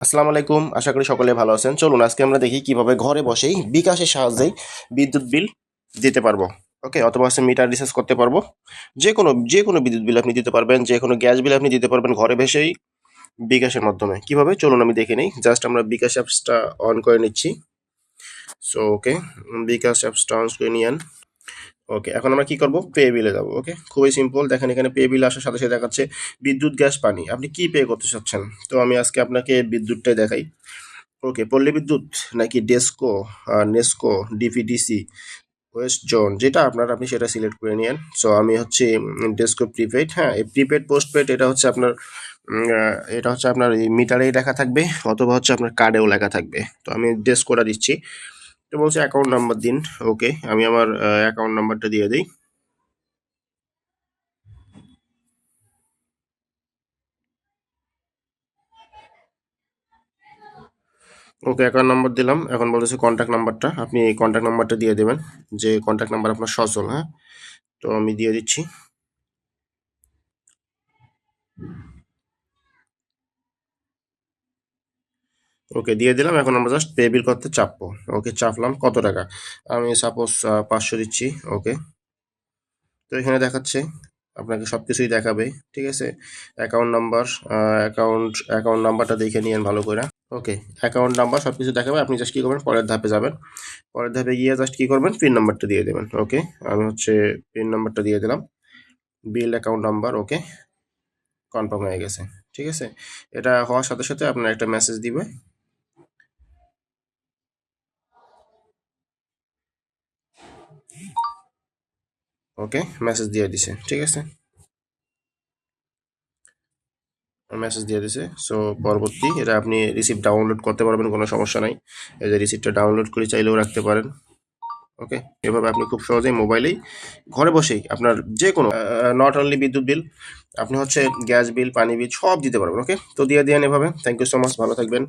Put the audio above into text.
আসসালামু আলাইকুম, আশা করি সকলে ভালো আছেন। চলুন, আজকে আমরা দেখি কীভাবে ঘরে বসেই বিকাশের সাহায্যেই বিদ্যুৎ বিল দিতে পারব। ওকে, অথবা হচ্ছে মিটার রিচার্জ করতে পারব। যে কোনো যে কোনো বিদ্যুৎ বিল আপনি দিতে পারবেন যে কোনো গ্যাস বিল আপনি দিতে পারবেন ঘরে বসেই বিকাশের মাধ্যমে। কীভাবে? চলুন, আমি দেখে নিই। জাস্ট আমরা বিকাশ অ্যাপসটা অন করে নিচ্ছি। সো ওকে, বিকাশ অ্যাপসটা অন করে নিয়েন। ওকে এখন আমরা কি করব? পে বিলে যাব ওকে খুবই সিম্পল দেখেন এখানে পে বিল আসার সাথে সাথে দেখাচ্ছে বিদ্যুৎ গ্যাস পানি। আপনি কি পে করতে চাচ্ছেন? তো আমি আজকে আপনাকে বিদ্যুৎটাই দেখাই। ওকে পল্লী বিদ্যুৎ নাকি DESCO NESCO DPDC west zone যেটা আপনার আপনি সেটা সিলেক্ট করে নিয়েন। সো আমি হচ্ছে ডেস্কো প্রিপেড হ্যাঁ এই প্রিপেড পোস্টপেড এটা হচ্ছে আপনার এটা হচ্ছে আপনার মিটারেই লেখা থাকবে, অথবা হচ্ছে আপনার কার্ডেও লেখা থাকবে। তো আমি ডেস্কোটা দিচ্ছি। তো বলছে অ্যাকাউন্ট নাম্বার দিন ওকে আমি আমার অ্যাকাউন্ট নাম্বারটা দিয়ে দিই। ওকে অ্যাকাউন্ট নাম্বার দিলাম, এখন বলতেছে কন্ট্যাক্ট নাম্বারটা আপনি কন্ট্যাক্ট নাম্বারটা দিয়ে দেবেন, যে কন্ট্যাক্ট নাম্বার আপনার সচল হ্যাঁ? তো আমি দিয়ে দিচ্ছি। ওকে, দিয়ে দিলাম। এখন আমরা জাস্ট পে বিল করতে চাপবো। ওকে, চাপলাম। কত টাকা? আমি সাপোজ পাঁচশো দিচ্ছি। ওকে। তো এখানে দেখাচ্ছে, আপনাকে সব কিছুই দেখাবে। ঠিক আছে? অ্যাকাউন্ট নাম্বার অ্যাকাউন্ট অ্যাকাউন্ট নাম্বারটা দেখে নিয়েন ভালো করে। ওকে অ্যাকাউন্ট নাম্বার সব কিছু দেখাবে। আপনি জাস্ট কী করবেন? পরের ধাপে যাবেন। পরের ধাপে গিয়ে জাস্ট কী করবেন? পিন নাম্বারটা দিয়ে দেবেন। ওকে, আমি হচ্ছে পিন নাম্বারটা দিয়ে দিলাম। Bill account number okay confirm হয়ে গেছে। ঠিক আছে? এটা হওয়ার সাথে সাথে আপনার একটা মেসেজ দিবে। ওকে মেসেজ দিয়ে দিছে, ঠিক আছে? মেসেজ দিয়ে দিছে সো পরবর্তী এটা আপনি রিসিপ্ট ডাউনলোড করতে পারবেন, কোনো সমস্যা নাই। এই যে রিসিপ্টটা ডাউনলোড করে চাইলেও রাখতে পারেন। ওকে এভাবে আপনি খুব সহজেই মোবাইলেই ঘরে বসেই আপনার যে কোনো নট অনলি বিদ্যুৎ বিল আপনি হচ্ছে গ্যাস বিল পানি বিল সব দিতে পারবেন ওকে তো দিয়ে দিয়েন এভাবে। থ্যাংক ইউ সো মাচ ভালো থাকবেন।